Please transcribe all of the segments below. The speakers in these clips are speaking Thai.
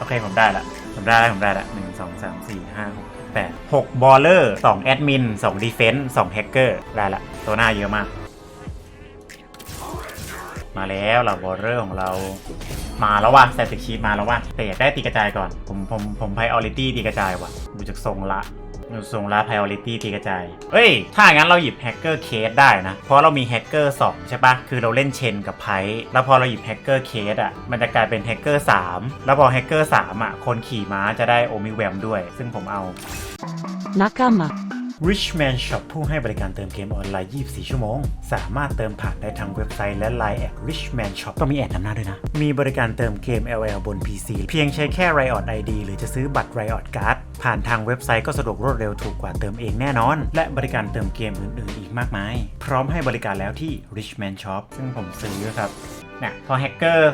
โอเคผมได้ละผมได้ละผมได้ละหนึ่งสองสามสี่ห้าหกแปดหกบอลเลอร์สองแอดมินสองดีเฟนส์สองแฮกเกอร์ได้ละตัวหน้าเยอะมาก มาแล้วเราบอลเลอร์ของเรามาแล้วว่ะแซติกชีมาแล้วว่ะแต่อยากได้ตีกระจายก่อน ผมผมผมไพออริตี้ตีกระจายว่ะดูจากทรงละ ดูทรงรับพออริตี้ตีกระจาย เอ้ย ถ้าอย่างนั้นเราหยิบแฮกเกอร์เคสได้นะ เพราะเรามีแฮกเกอร์2ใช่ปะคือเราเล่นเชนกับไพแล้วพอเราหยิบแฮกเกอร์เคสอะ มันจะกลายเป็นแฮกเกอร์3แล้วพอแฮกเกอร์3อะ คนขี่ม้าจะได้โอมิแวมด้วย ซึ่งผมเอา Nakama. Richman Shop ผู้ให้บริการเติมเกมออนไลน์ 24 ชั่วโมง สามารถเติมผ่านได้ทั้งเว็บไซต์และ Line แอด Richman Shop ต้องมีแอดนำหน้าด้วยนะ มีบริการเติมเกม LL บน PC เพียงใช้แค่ Riot ID หรือจะซื้อบัตร Riot Card ผ่านทางเว็บไซต์ก็สะดวกรวดเร็วถูกกว่าเติมเองแน่นอน และบริการเติมเกมอื่น ๆ อีกมากมาย พร้อมให้บริการแล้วที่ Richman Shop ซึ่งผมซื้อครับเนี่ยพอแฮกเกอร์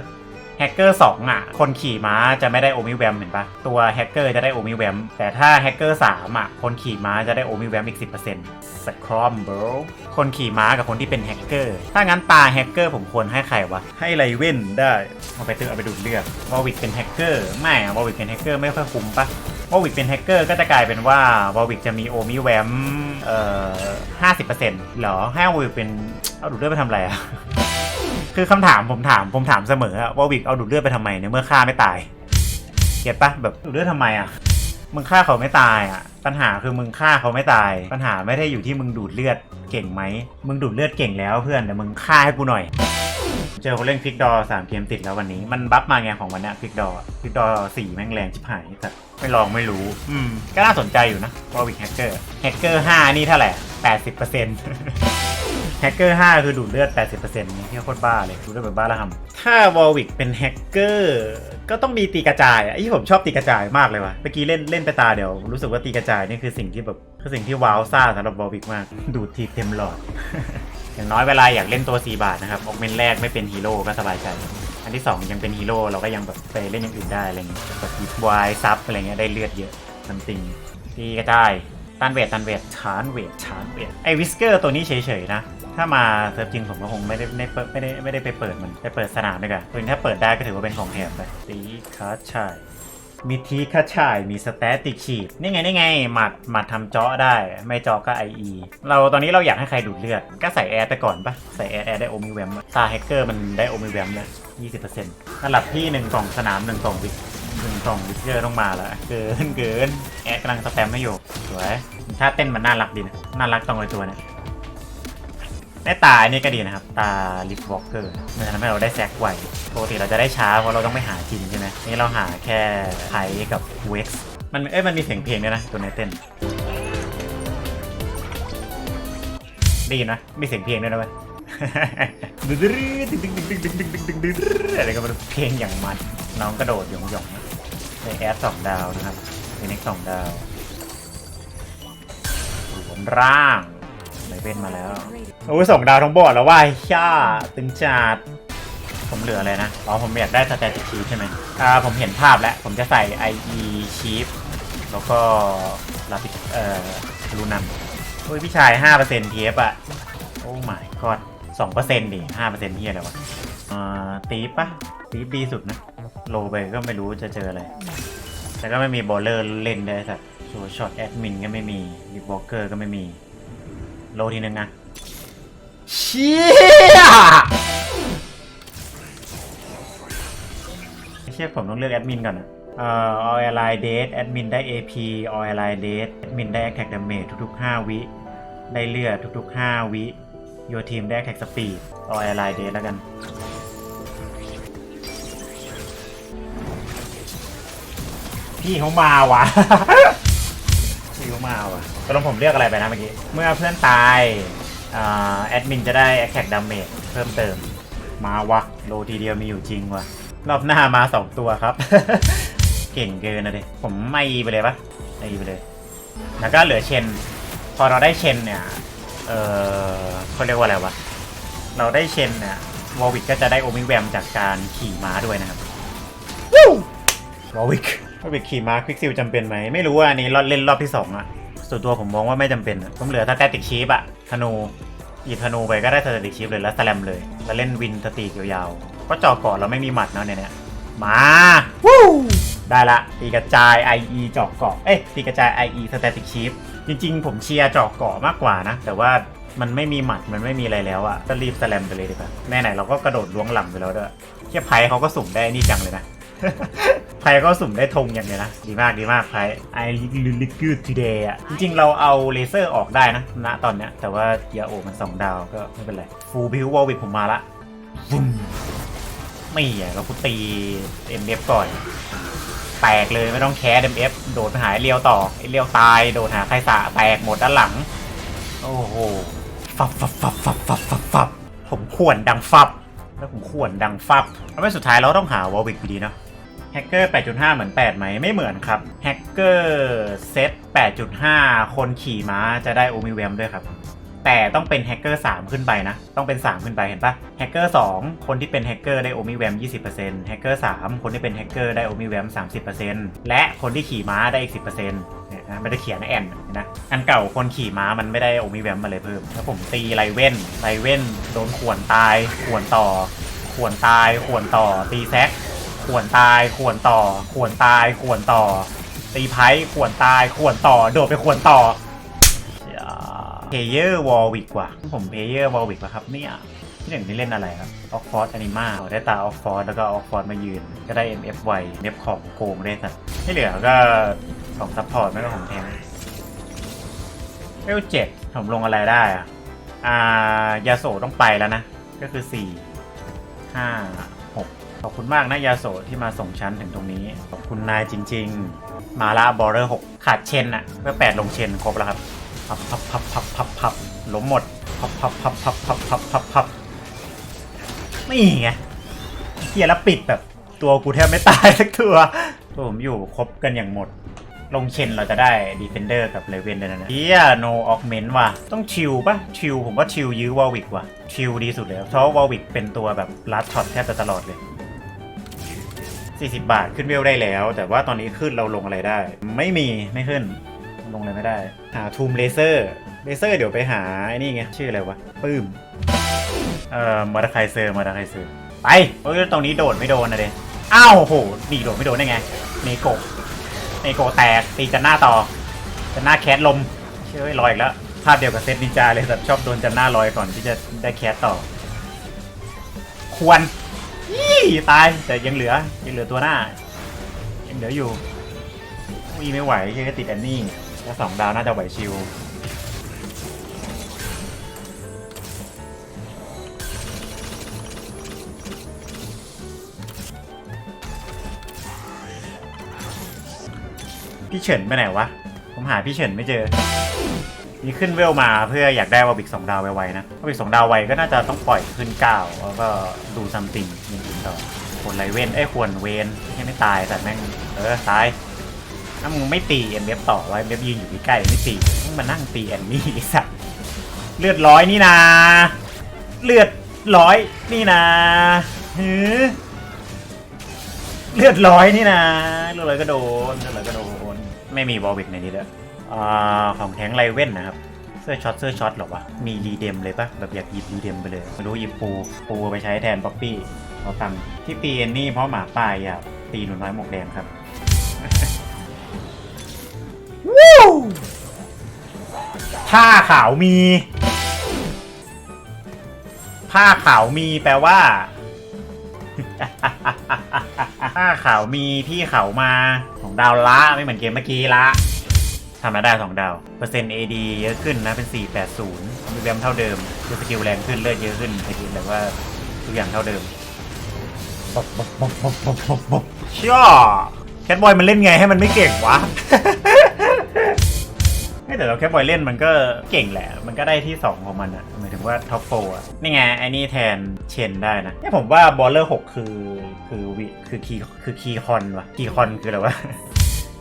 แฮกเกอร์2อะ คนขี่ม้าจะไม่ได้โอมิแวมเห็นปะตัวแฮกเกอร์จะได้โอมิแวมแต่ถ้าแฮกเกอร์3อะ คนขี่ม้าจะได้โอมิแวมอีก10%สครอมเบรคนขี่ม้ากับคนที่เป็นแฮกเกอร์ ถ้างั้นตาแฮกเกอร์ผมควรให้ใครวะ ให้ไลเว่นได้ เอาไปเติมเอาไปดูดเลือดวอลวิกเป็นแฮกเกอร์ ไม่อะวอลวิกเป็นแฮกเกอร์ไม่ค่อยคุ้มปะวอลวิกเป็นแฮกเกอร์ก็จะกลายเป็นว่าวอลวิกจะมีโอมิแวมเอ่อ50%เปอร์เซ็นต์หรอให้วอลวิกเป็นเอาดูดเลือดไปทำอะไรอะ คือคำถามผมถามผมถามเสมอว่าวิกเอาดูดเลือดไปทำไมในเมื่อฆ่าไม่ตาย เก็ตปะแบบดูดเลือดทำไมอะมึงฆ่าเขาไม่ตายอะ ปัญหาคือมึงฆ่าเขาไม่ตาย ปัญหาไม่ได้อยู่ที่มึงดูดเลือดเก่งไหม มึงดูดเลือดเก่งแล้วเพื่อนแต่มึงฆ่าให้กูหน่อย เจอคนเล่นฟิกดอสามเกมติดแล้ววันนี้ มันบัฟมาไงของวันเนี้ยฟิกดอฟิกดอสี่แม่งแรงชิบหายแต่ ไม่ลองไม่รู้ อืม ก็น่าสนใจอยู่นะวอวิกแฮกเกอร์แฮกเกอร์ห้านี่เท่าไหร่แปดสิบเปอร์เซ็นต์แฮกเกอร์5คือดูดเลือด 80%นี่ที่โคตรบ้าเลยดูดเลือดแบบบ้าละทำถ้าวอลวิกเป็นแฮกเกอร์ก็ต้องมีตีกระจายอะไอ้ที่ผมชอบตีกระจายมากเลยว่ะเมื่อกี้เล่นเล่นไปตาเดี๋ยว รู้สึกว่าตีกระจายนี่คือสิ่งที่แบบคือสิ่งที่ว้าวซ่าสำหรับวอลวิกมาก ดูดทีเต็มหลอด อย่างน้อยเวลาอยากเล่นตัว 4 บาทนะครับออกเมนแรกไม่เป็นฮีโร่ก็สบายใจ อันที่ 2 ยังเป็นฮีโร่เราก็ยังแบบไปเล่นอย่างอื่นได้อะไรเงี้ยแบบหยิบวายซับอะไรเงี้ยได้เลือดเยอะทันติงดีก็ได้ตันเวทตันเวทชานเวทชานเวทไอวิสเกอร์ตัวนี้เฉยๆนะ ถ้ามาเซิร์ฟจริงผมก็คงไม่ได้ไม่ได้ไม่ได้ไม่ได้ไปเปิดมันไปเปิดสนามดีกว่าตัวนี้ถ้าเปิดได้ก็ถือว่าเป็นของแถมไปตีคาชาย มีทีคาชาย มีสแตติกชีดนี่ไงนี่ไงหมัดหมัดทำเจาะได้ ไม่เจาะก็ IE เราตอนนี้เราอยากให้ใครดูดเลือด ก็ใส่แอร์ไปก่อนปะใส่แอร์แอร์ได้โอมิแวมตาแฮกเกอร์มันได้โอมิแวมเลยยี่สิบเปอร์เซ็นต์อันดับที่หนึ่งกล่องสนามหนึ่งกล่องวิกหนึ่งกล่องวิกเกอร์ต้องมาแล้วเกินเกินแอร์กำลังสแปมไม่อยู่สวยถ้าเต้นมันน่ารักดีนะน่ารักตรงไอตัวเนี่ย ได้ตาอันนี้ก็ดีนะครับ ตาลิฟวอล์กเกอร์มันจะทำให้เราได้แซกไวปกติเราจะได้ช้าเพราะเราต้องไปหาจริงใช่ไหมนี่เราหาแค่ไพกับเว็กซ์มันเอ้ยมันมีเสียงเพลงด้วยนะตัวในเต้นไดีนะมีเสียงเพลงด้วยนะเว้ยอะไรก็ไม่รู้เพลงอย่างมันน้องกระโดดหยองหยองๆในแอดสองดาวนะครับในเน็กสองดาวรวมร่างไลเวนมาแล้ว โอ้ยสองดาวทั้งบอร์ดแล้วว่าช่าตึงจัดผมเหลืออะไรนะอ๋อผมอยากได้สแตติชีฟใช่ไหมอ่าผมเห็นภาพแล้ว ผมจะใส่ IE ชีฟแล้วก็ลาปิเอ่อลูนันโอ้ยพี่ชาย5%เทียบอะโอ้ my god 2%ดิ5%เฮียอะไรวะอ่าตีปะตีปดีสุดนะ โลไปก็ไม่รู้จะเจออะไร แต่ก็ไม่มีบอลเลอร์เล่นได้สัตว์โชว์ช็อตแอดมินก็ไม่มีบิ๊กบล็อกเกอร์ก็ไม่มี โลทีนึงนะ เชี่ยเชี่ยผมต้องเลือกแอดมินก่อนนะเอ่อ all ally date แอดมินได้ AP all ally date แอดมินได้ attack damage ทุกๆ 5 วิ ได้เลือดทุก ๆ 5 วิ your team ได้ attack speed all ally date แล้วกันพี่เขามาวะพี่เขามาว่ะตกลงผมเรียกอะไรไปนะเมื่อกี้ เมื่อเพื่อนตาย แอดมินจะได้ attack damage เพิ่มเติม มาวะโลทีเดียวมีอยู่จริงว่ะรอบหน้ามา 2 ตัวครับ เก่งเกินนะดิผมไม่ไปเลยปะไม่ไปเลย แล้วก็เหลือเชน พอเราได้เชนเนี่ย เออเขาเรียกว่าอะไรวะ เราได้เชนเนี่ยวอลวิกก็จะได้โอมิแวมจากการขี่ม้าด้วยนะครับวอลวิกวอลวิกขี่ม้าควิกซิลจำเป็นไหมไม่รู้ว่าอันนี้เราเล่นรอบที่2อะ ส่วนตัวผมมองว่าไม่จำเป็นผมเหลือสแตติกชีฟอะธนูหยิบธนูไปก็ได้สแตติกชีฟเลยแล้วสแลมเลย แล้วเล่นวินสตีกยาวๆเพราะจอก่อนเราไม่มีหมัดเนาะเนี่ยมาวู้ได้ละตีกระจาย IE เจอกเกาะเอ้ยตีกระจาย IE Static Chip จริงๆ ผมเชียร์เจอกเกาะมากกว่านะ แต่ว่ามันไม่มีหมัดมันไม่มีอะไรแล้วอะก็รีบสแลมไปเลยดีกว่าแน่ไหนเราก็กระโดดล้วงหลังไปแล้วด้วยเทียบไพ่เขาก็สุ่มได้นี่จังเลยนะ ไพ่ก็สุ่มได้ธงอย่างเลยนะ ดีมากดีมากไพ่ I really good today อะจริงๆ เราเอาเลเซอร์ออกได้นะณตอนเนี้ย แต่ว่าเกียร์โอมันสองดาวก็ไม่เป็นไร ฟูลบิววอลวิกผมมาละวุ้มไม่อะแล้วกูตี MF ก่อน แตกเลยไม่ต้องแคส MF โดดไปหาไอ้เลียวต่อไอเลียวตาย โดดหาใครสะแตกหมดด้านหลัง โอ้โหฟับฟับฟับฟับฟับฟับฟับผมขวนดังฟับ แล้วผมขวนดังฟับเอาไว้สุดท้ายเราต้องหาวอลวิกดีเนาะ แฮกเกอร์ 8.5 เหมือน 8 ไหม ไม่เหมือนครับ แฮกเกอร์เซต 8.5 คนขี่ม้าจะได้โอมิเวมด้วยครับ แต่ต้องเป็นแฮกเกอร์ 3 ขึ้นไปนะ ต้องเป็น 3 ขึ้นไป เห็นปะแฮกเกอร์ 2 คนที่เป็นแฮกเกอร์ได้โอมิแวม20%แฮกเกอร์ 3 คนที่เป็นแฮกเกอร์ได้โอมิแวม30%และคนที่ขี่ม้าได้อีก 10%เนี่ยนะไม่ได้เขียนนะแอนนะ อันเก่าคนขี่ม้ามันไม่ได้โอมิแวมมาเลยเพิ่ม แล้วผมตีไรเว่นไรเว่นโดนข่วนตายข่วนต่อข่วนตายข่วนต่อตีแซก ขวนตายขวนต่อขวนตายขวนต่อ ตีไพ่ขวนตายขวนต่อ โดดไปขวนต่อเพเยอร์วอลวิกว่ะผมเพเยอร์วอลวิกแล้วครับเนี่ยที่หนึ่งนี่เล่นอะไรครับออกฟอร์ดแอนิมาได้ตาออกฟอร์ดแล้วก็ออกฟอร์ดมายืน ก็ได้ MF ไว MF ของโกงได้สัตว์ที่เหลือก็ของซัพพอร์ตไม่ก็ของแทงเวลเจ็ดผมลงอะไรได้อะอ่ายาโสต้องไปแล้วนะ ก็คือ4 5 6 ขอบคุณมากนะยาโสที่มาส่งชั้นถึงตรงนี้ ขอบคุณนายจริง ๆ มาละบอร์เรอร์6ขาดเชนอะเพื่อ8ลงเชนครบแล้วครับพับพับพับพับพับพับล้มหมดพับพับพับพับพับพับพับพับนี่ไงเฮียแล้วปิดแบบตัวกูแทบไม่ตายสักตัวตัวผมอยู่ครบกันอย่างหมด ลงเชนเราจะได้ดีเฟนเดอร์กับเลเวนด้วยนะเนี่ยเฮียโนออกเมนว่ะ ต้องชิลปะชิลผมว่าชิลยื้อวอลวิกว่ะ ชิลดีสุดเลยเพราะวอลวิกเป็นตัวแบบลัดช็อตแทบจะตลอดเลย 40 บาทขึ้นเวลได้แล้ว แต่ว่าตอนนี้ขึ้นเราลงอะไรได้ ไม่มีไม่ขึ้น ลงอะไรไม่ได้ หาทูมเลเซอร์เลเซอร์เดี๋ยวไปหาไอ้นี่ไง ชื่ออะไรวะปื้มเอ่อมาดาไคเซอร์มาดาไคเซอร์ไปเอ้ยตรงนี้โดดไม่โดนนะเด้อ้าวโหดีโดดไม่โดนได้ไงเนโกะเนโกะแตกตีจันหน้าต่อจันหน้าแคสลมเชื่อลอยอีกแล้วภาพเดียวกับเซตนินจาเลยแบบชอบโดนจันหน้าลอยก่อนที่จะได้แคสต่อ ควร ยี่ตายแต่ยังเหลือยังเหลือตัวหน้า ยังเหลืออยู่มีไม่ไหวแค่ติดแอนนี่ถ้าสองดาวน่าจะไหวชิวพี่เฉินไปไหนวะ ผมหาพี่เฉินไม่เจอ นี่ขึ้นเวลมาเพื่ออยากได้วอบิกสองดาวไวๆนะวอบิกสองดาวไวก็น่าจะต้องปล่อยขึ้นเก้าแล้วก็ดูซัมติงอย่างอื่นต่อควรไรเว้นเอ้ควรเวนให้ไม่ตายแต่แม่งเออตายถ้ามึงไม่ตีเอ็มเอฟต่อไว้เอ็มเอฟยืนอยู่ใกล้ไม่ตีมึงมานั่งตีแอนนี่ไอ้สัสเลือดร้อยนี่นาเลือดร้อยนี่นาหือเลือดร้อยนี่นาเลือดร้อยก็โดนเลือดร้อยก็โดน ไม่มีบอลวิกในนี้ด้ว อ่าของแทงไรเว่นนะครับเสื้อช็อตเสื้อช็อตหรอวะมีรีเดมเลยปะแบบอยากหยิบรีเดมไปเลยไม่รู้หยิบปูปูไปใช้แทนป๊อปปี้เขาตังค์ที่ตีเอนนี่เพราะหมาป่าอยากตีหนูน้อยหมวกแดงครับวู้ผ้าขาวมี ผ้าขาวมีแปลว่าผ้าขาวมีพี่เขามาของดาวละไม่เหมือนเกมเมื่อกี้ละ ทำมาได้สองดาว เปอร์เซ็นต์ AD เยอะขึ้นนะ เป็น 480มีแบมเท่าเดิมคือสกิลแรงขึ้น เลือดเยอะขึ้นสกิลแบบว่าทุกอย่างเท่าเดิมบ๊อบบ๊อบบ๊อบบ๊อบบ๊อบบ๊อบช่อแคทบอยมันเล่นไงให้มันไม่เก่งวะไม่แต่เราแค่บอยเล่นมันก็เก่งแหละ มันก็ได้ที่ 2 ของมันอะหมายถึงว่าท็อปโฟอะนี่ไงไอ้นี่แทนเชนได้นะเนี่ผมว่าบอลเลอร์6คือคือวิคือคีคือคีคอนวะคีคอนคืออะไรวะ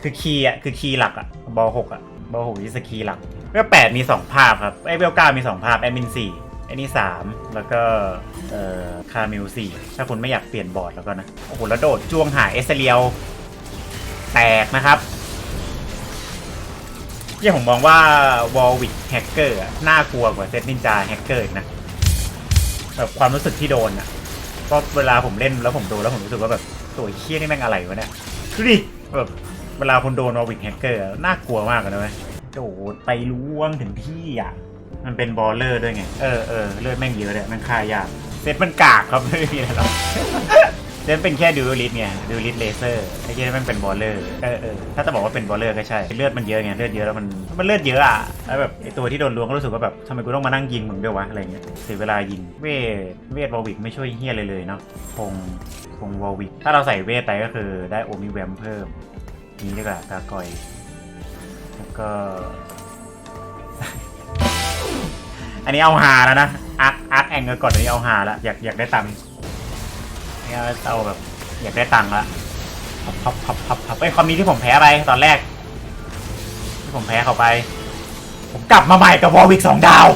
คือคีย์อะคือคีย์หลักอะบอหกอะบอหกที่สคีย์หลักเวลแปดมี2ภาพครับไอเวลเก้ามี2ภาพแอดมินสี่ไอนี่สามแล้วก็เอ่อคามิลสี่ถ้าคุณไม่อยากเปลี่ยนบอร์ดแล้วก็นะโอ้โหแล้วโดดจ้วงหาเอสเรียวแตกนะครับที่ผมมองว่าวอลวิกแฮกเกอร์น่ากลัวกว่าเซตนินจาแฮกเกอร์นะแบบความรู้สึกที่โดนอะก็เวลาผมเล่นแล้วผมโดูแล้วผมรู้สึกว่าแบบตัวเคี้ยนี่แม่งอะไรวะเนี่ยดูดิแบบ เวลาคุณโดนวอลวิกแฮกเกอร์น่ากลัวมากเลยนะเว้ยโดดไปล้วงถึงที่อะ มันเป็นบอลเลอร์ด้วยไง เออเออเลือดแม่งเยอะเลยมันฆ่ายากเซตมันกากครับไม่มีอะไรหรอกเซตเป็นแค่ดูลิสไงดูลิสเลเซอร์ไอ้เหี้ยมันเป็นบอลเลอร์เออเออถ้าจะบอกว่าเป็นบอลเลอร์ก็ใช่เลือดมันเยอะไงเลือดเยอะแล้วมันมันเลือดเยอะอะแล้วแบบไอตัวที่โดนล้วงก็รู้สึกว่าแบบทำไมกูต้องมานั่งยิงมึงด้วยวะอะไรเงี้ยเสียเวลายิงเวทเวทวอลวิกไม่ช่วยเฮียเลยเลยเนาะคงคงวอลวิกถ้าเราใส่เวทไปก็คือได้โอมิแวมเพิ่ม นี้ดีกว่ากากอย แล้วก็ อันนี้เอาหาแล้วนะอาร์คอาร์คแองเกอร์ก่อนอันนี้เอาหาแล้วอยากอยากได้ตังค์เนี่ยเอาแบบ อยากได้ตังค์ละพับพับพับพับพับไอ้ยคอมนี้ที่ผมแพ้ไปตอนแรก ที่ผมแพ้เขาไป ผมกลับมาใหม่กับวอลวิกสองดาว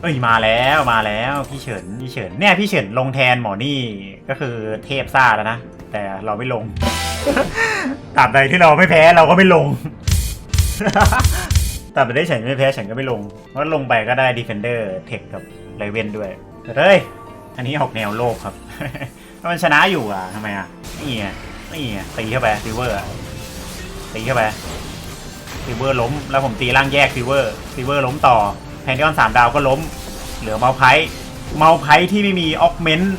เอ้ยมาแล้วมาแล้วพี่เฉินพี่เฉินเนี่ยพี่เฉินลงแทนหมอนี่ก็คือเทพซ่าแล้วนะ แต่เราไม่ลงตราบใดที่เราไม่แพ้เราก็ไม่ลงตราบใดที่ฉันไม่แพ้ฉันก็ไม่ลงเพราะลงไปก็ได้ดีเฟนเดอร์เทคกับไรเวนด้วยเฮ้ยอันนี้ออกแนวโลกครับถ้ามันชนะอยู่อะทำไมอะนี่ไงนี่ไงตีเข้าไปซิเวอร์ตีเข้าไปซิเวอร์ล้มแล้วผมตีร่างแยกซิเวอร์ซิเวอร์ล้มต่อ แพนดิออนสามดาวก็ล้ม เหลือเมาไพร์เมาไพร์ที่ไม่มีออกเมนต์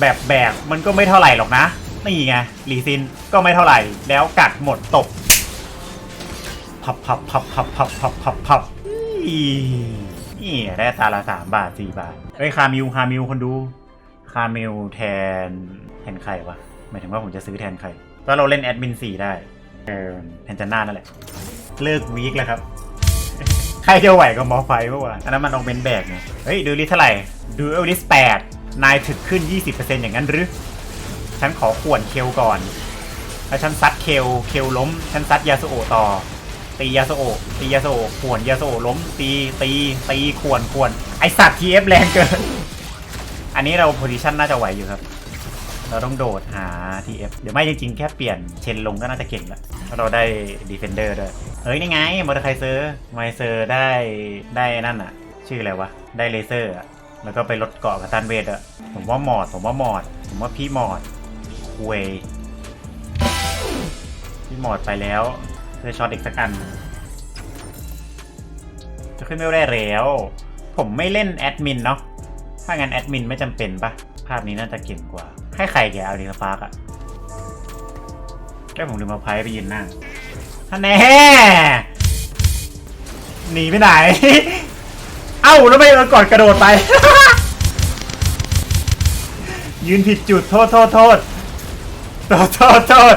แบบแบกมันก็ไม่เท่าไหร่หรอกนะนี่ไงลีซินก็ไม่เท่าไหร่ แล้วกัดหมดตกพับพับพับพับพับพับพับพับนี่ได้ตาละสามบาทสี่บาทเฮ้ยคามิวคามิวคนดูคามิวแทนแทนใครวะหมายถึงว่าผมจะซื้อแทนใครก็เราเล่นแอดมินสี่ได้เออแทนจันน่านั่นแหละ เลิกวีคแล้วครับ รจะไหวกับมอไฟเมื่อวานอันนั้นมันเอาเป็นแบกไงเฮ้ยดูลิสเท่าไหร่ดูเอลลิสแปดนายถึกขึ้น 20%อย่างนั้นหรือฉันขอขวนเคลก่อนแล้วฉันซัดเคลเคลล้ม ฉันซัดยาสโอต่อ ตียาสโอตียาสโอะขวนยาสโอล้ม ตีตีตีขวนขวนไอสัตว์ทีเอฟแรงเกิน อันนี้เราโพซิชันน่าจะไหวอยู่ครับ เราต้องโดดหา TF เอฟเดี๋ยวไม่จริงๆแค่เปลี่ยนเชนลงก็น่าจะเก่งล้วถ้าเราได้ Defender ด้วย เฮ้ยนี่ไงมอเตอร์ไคเซอร์มอเตอไคเซอร์ได้ได้นั่นอะชื่ออะไรวะ ได้เลเซอร์อะแล้วก็ไปลดเกาะกับตันเวทอะผมว่าหมอด ผมว่าหมอด ผมว่าพี่หมอดคุยพี่หมอดไปแล้วเพื่อช็อตอีกสักอัน จะขึ้นไม่ได้แล้ว ผมไม่เล่นแอดมินเนาะ ถ้างั้นแอดมินไม่จำเป็นปะภาพนี้น่าจะเก่งกว่า ให้ใครแกเอาดีสปาร์กอะแค่ผมลืมเอาไพ่ไปยืนหน้า ท่านแน่หนีไปไหน เอ้าแล้วไม่เอาก่อนกระโดดไป ยืนผิดจุดโทษโทษโทษโทษโทษโทษ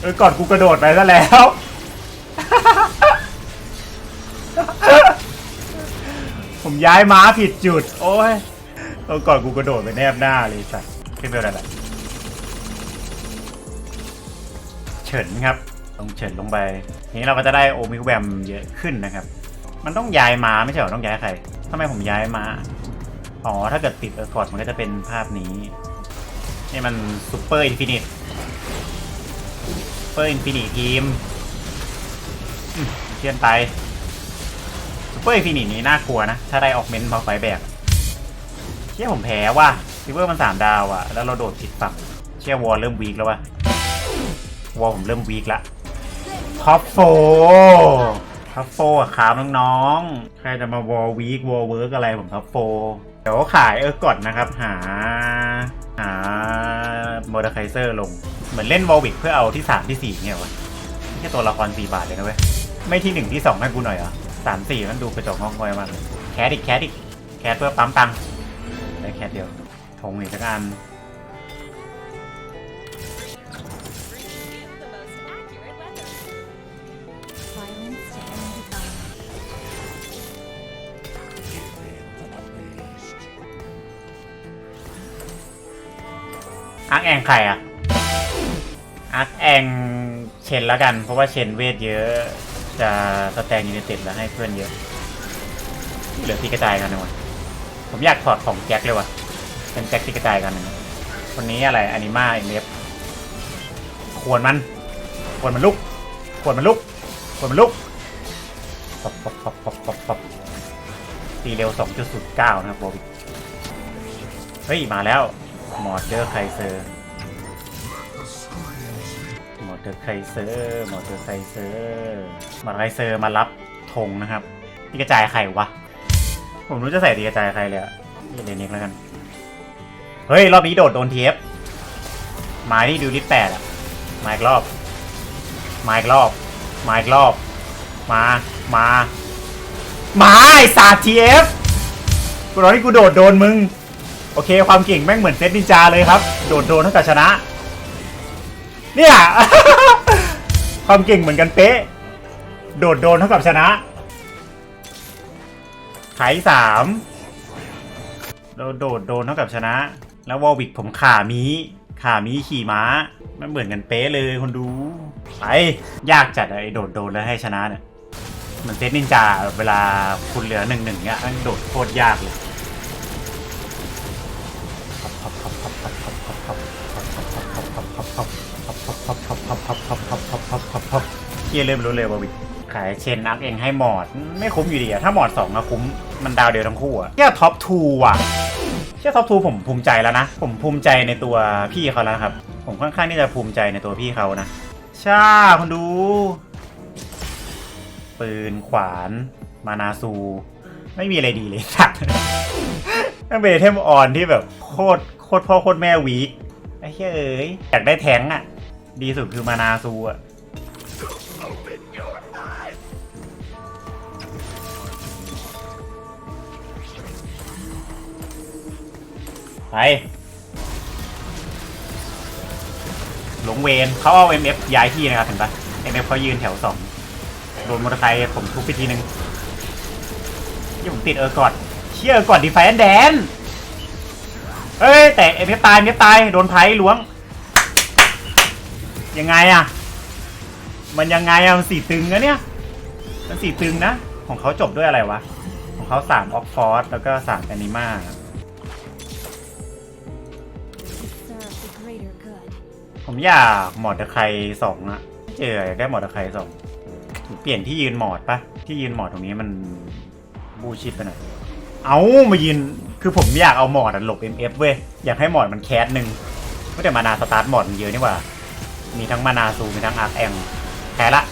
เออก่อนกูกระโดดไปซะแล้วผมย้ายม้าผิดจุด โอ้ยเออก่อนกูกระโดดไปแนบหน้าเลยสัตว์ขึ้นไปแล้วแหละเฉินครับ ต้องเฉินลงไปทีนี้เราก็จะได้โอมิวแวมเยอะขึ้นนะครับ มันต้องย้ายม้าไม่ใช่เหรอต้องย้ายใครทำไมผมย้ายม้าอ๋อถ้าเกิดติดเออร์กอดมันก็จะเป็นภาพนี้นี่มันซูเปอร์อินฟินิตซูเปอร์อินฟินิตทีมเทียนไปซูเปอร์อินฟินิตนี้น่ากลัวนะ ถ้าได้ออกเมนต์มาไฟแบบเชี่ยผมแพ้ว่ะซิเวอร์มันสามดาวอะแล้วเราโดดผิดฝั่งเชี่ยวอลเริ่มวีกแล้ววะวอลผมเริ่มวีกละ ท็อปโฟท็อปโฟอะครับน้องๆ ใครจะมาวอลวีกวอลเวิร์กอะไรผมท็อปโฟ เดี๋ยวขายเออก่อนนะครับ หา หาโมเดลไคเซอร์ลง เหมือนเล่นวอลวิกเพื่อเอาที่ 3 ที่ 4เนี่ยวะไม่ใช่ตัวละคร 4 บาทเลยนะเว้ย ไม่ที่ 1 ที่ 2 ให้กูหน่อยเหรอสามสี่มันดูกระจกงอกงอยมากเลยแคสอีกแคสอีกแคสเพื่อปั๊มตังค์ได้แคสเดียวทงอีกสักอัน อาร์คแองใครอะอาร์คแองเชนแล้วกัน เพราะว่าเชนเวทเยอะ จะสแตนยูนิเต็ดแล้วให้เพื่อนเยอะเหลือที่กระจายกันนะวะผมอยากถอดของแจ็คเลยว่ะ เป็นแจ็คที่กระจายกันนะคนนี้อะไรอนิมาเอ็มเอฟควรมัน ควรมันลุก ควรมันลุก ควรมันลุกปบปบปบปบปบปบตีเร็ว 2.09 นะครับโบบิเฮ้ย มาแล้ว มอร์เดอร์ไคเซอร์มอเตอร์ไคเซอร์มอเตอร์ไคเซอร์มอเตอร์ไคเซอร์มารับธงนะครับตีกระจายใครวะ ผมรู้จะใส่ตีกระจายใครเลยอะนี่เลนิกแล้วกัน เฮ้ย รอบนี้โดดโดนทีเอฟมาที่ดูดิแปดอะมาอีกรอบมาอีกรอบมาอีกรอบ มา มา มาไอสาทีเอฟกูรอที่กูโดดโดนมึง โอเค ความเก่งแม่งเหมือนเซตนินจาเลยครับ โดดโดนเท่ากับชนะ เนี่ย ความเก่งเหมือนกันเป๊ะ โดดโดนเท่ากับชนะไขสามเราโดดโดนเท่ากับชนะ แล้ววอลวิกผมขามี ขามีขี่ม้า มันเหมือนกันเป๊ะเลยคนดู ไป ยากจัดไอ้โดดโดนแล้วให้ชนะเนี่ย เหมือนเซตนินจาเวลาคุณเหลือหนึ่งหนึ่งเนี่ยโดดโคตรยากเลย เฮียเริ่มรู้เลยว่าวิขายเชนอักเองให้หมอด ไม่คุ้มอยู่ดีอะถ้าหมอดสองอะคุ้มมันดาวเดียวทั้งคู่อะเฮียท็อปทูอะเฮียท็อปทูผมภูมิใจแล้วนะ ผมภูมิใจในตัวพี่เขาแล้วครับ ผมค่อนข้างที่จะภูมิใจในตัวพี่เขานะช่คุณดู ปืนขวาน มานาซู ไม่มีอะไรดีเลยสัตว์นั่นเป็นไอเทมออนที่แบบโคตรโคตรพ่อโคตรแม่วีคไอ้เฮ้ยอ้ยอยากได้แทงอะดีสุดคือมานาซูอะ ไป หลงเวนเขาเอา MF ย้ายที่นะครับเห็นปะ MF เขายืนแถวสองโดนมอเตอร์ไซค์ผมทุบไปทีนึงยี่ผมติดเออร์กอดเชี่ยเออร์กอดดีไฟแอนแดนเอ้ยแต่ MF ตาย MF ตาย โดนไพ่ล้วง ยังไงอะมันยังไงอะมันสีตึงนะเนี่ย มันสีตึงนะ ของเขาจบด้วยอะไรวะ ของเขาสามออกฟอร์สแล้วก็สามแอนิมา ผมอยากหมอดตะไครสองอะเจออยากได้หมอดตะไครสองเปลี่ยนที่ยืนหมอดปะที่ยืนหมอดตรงนี้มันบูชิดไปหน่อยเอามายืนคือผมอยากเอาหมอดอะหลบ MF เว้ยอยากให้หมอดมันแคสหนึ่งไม่แต่มานาสตาร์ทหมอดมันเยอะนี่หว่า มีทั้งมานาซูมีทั้งอาร์แองแพ้ละ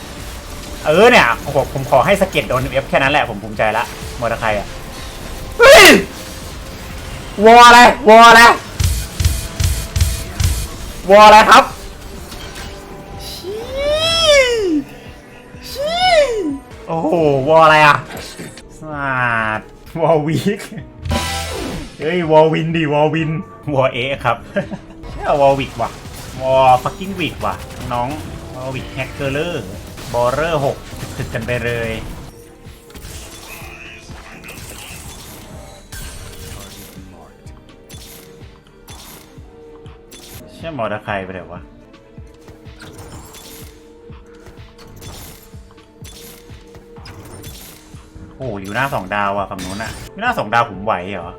เออเนี่ยผมผมขอให้สเก็ตโดน MF แค่นั้นแหละผมภูมิใจละหมอดตะไครอะเฮ้ยวออะไรวออะไร วอลอะไรครับชี้ชี้โอ้โห วอลอะไรอะสาดวอลวีคเฮ้ย วอลวินดิ วอลวิน วอลเอะครับใช่วอลวิกว่ะ วอลฟักกิ้งวิกว่ะ น้อง วอลวิกแฮกเกอร์เลอร์บอร์เรอร์หกถึกกันไปเลย ช่มอตอร์ไซค์ไปเดี๋ยววะโอ้อยู่หน้าสองดาวอะฝั่งนู้นอะอยู่หน้าสองดาวผมไหวเหรอ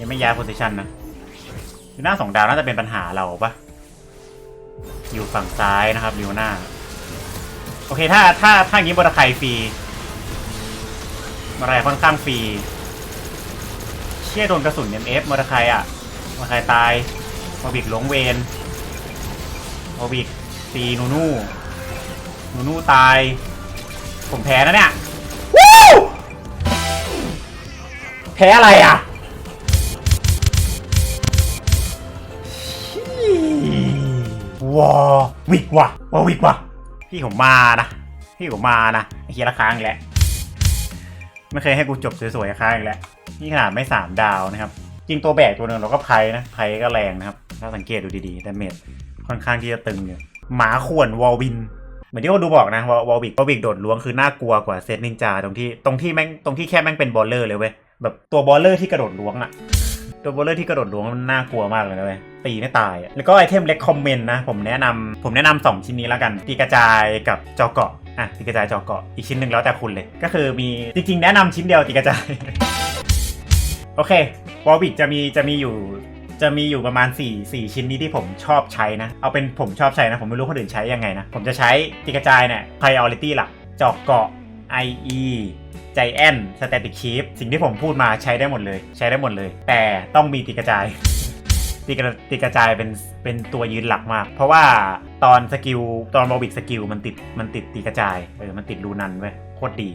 ยังไม่ย้ายโพสิชันนะ อยู่หน้าสองดาวน่าจะเป็นปัญหาเราปะอยู่ฝั่งซ้ายนะครับลิวหน้า โอเคถ้าถ้าถ้าอย่างนี้มอตอร์ไค์ฟรีอเตอร์ไซค์ค่อนข้างฟรี ชี่ยโดนกระสุน MF มอเตอร์ไคอะมอเตอร์ไคตายมอบิกหลงเวนมอบิกตีนูนูนูนูตาย ผมแพ้นะเนี่ยวู้แพ้อะไรอะวอวิกว่ะวอวิกว่ะพี่ผมมานะพี่ผมมานะไอ้เฮียละครั้งแหละไม่เคยให้กูจบสวยๆค้างอีกแล้ว นี่ขนาดไม่สามดาวนะครับจริงตัวแบกตัวหนึ่งเราก็ไพ่นะไพ่ก็แรงนะครับ ถ้าสังเกตดูดีๆแต่เมจค่อนข้างที่จะตึงอยู่หมาข่วนวอลวินเหมือนที่เขาดูบอกนะวอลวอลวิกวอลวิกโดดล้วงคือน่ากลัวกว่าเซตนินจาตรงที่ตรงที่แม่งตรงที่แค่แม่งเป็นบอลเลอร์เลยเว้ยแบบตัวบอลเลอร์ที่กระโดดล้วงอะตัวบอลเลอร์ที่กระโดดล้วงมันน่ากลัวมากเลยนะเว้ยตีไม่ตายอะแล้วก็ไอเทมเล็กคอมเมนต์นะผมแนะนำผมแนะนำสองชิ้นนี้แล้วกันตีกระจายกับจอเกาะอะตีกระจายจอเกาะอีกชิ้นหนึ่งแล้วแต่คุณเลย ก็คือมีจริงๆแนะนำชิ้นเดียวตีกระจาย โอเควอลวิกจะมีจะมีอยู่จะมีอยู่ประมาณ 4 4 ชิ้นนี้ที่ผมชอบใช้นะ เอาเป็นผมชอบใช้นะ ผมไม่รู้คนอื่นใช้ยังไงนะ ผมจะใช้ตีกระจายเนี่ย priority หลักจอกเกาะ IE Giant Static Keep สิ่งที่ผมพูดมาใช้ได้หมดเลย ใช้ได้หมดเลย แต่ต้องมีตีกระจายตีกระตีกระจายเป็นเป็นตัวยืนหลักมาก เพราะว่าตอนสกิลตอนบอบิกสกิลมันติดมันติดตีกระจายเออมันติดรูนันไว้โคตรดี